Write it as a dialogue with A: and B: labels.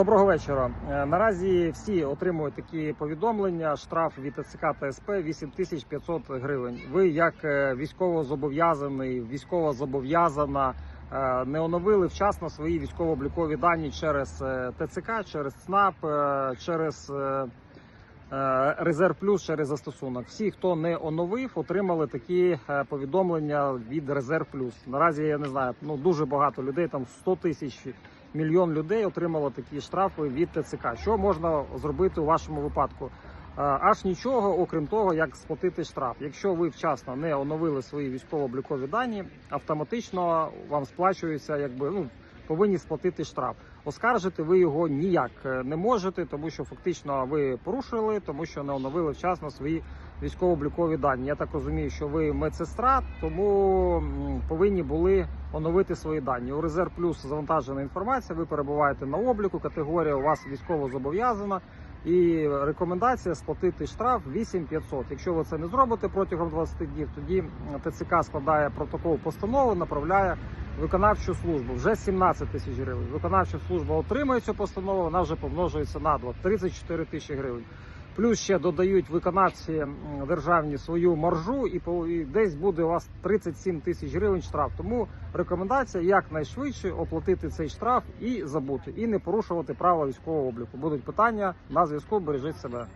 A: Доброго вечора. Е, Наразі всі отримують такі повідомлення. Штраф від ТЦК та СП 8500 гривень. Ви, як е, військовозобов'язаний, військовозобов'язана, е, не оновили вчасно свої військово-облікові дані через ТЦК, через ЦНАП, через Резерв Плюс через застосунок. Всі, хто не оновив, отримали такі повідомлення від Резерв Плюс. Наразі я не знаю, ну дуже багато людей, там 100 тисяч мільйон людей отримало такі штрафи від ТЦК. Що можна зробити у вашому випадку? Е, Аж нічого, окрім того, як сплатити штраф. Якщо ви вчасно не оновили свої військово-облікові дані, автоматично вам сплачується, якби ну повинні сплатити штраф. Оскаржити ви його ніяк е, не можете, тому що фактично ви порушили, тому що не оновили вчасно свої військово-облікові дані. Я так розумію, що ви медсестра, тому повинні були оновити свої дані. У резерв плюс завантажена інформація. Ви перебуваєте на обліку. Категорія у вас військово зобов'язана. І рекомендація сплатити штраф 8500. Якщо ви це не зробите протягом 20 днів, тоді ТЦК складає протокол постанови, направляє виконавчу службу. Вже 17 тисяч гривень. Виконавча служба отримує цю постанову, вона вже помножується на 2 – 34 тисячі гривень. Плюс ще додають виконавці державні свою маржу, і десь буде у вас 37 тисяч гривень штраф. Тому рекомендація якнайшвидше оплатити цей штраф і забути, і не порушувати правила військового обліку. Будуть питання на зв'язку. Бережіть себе.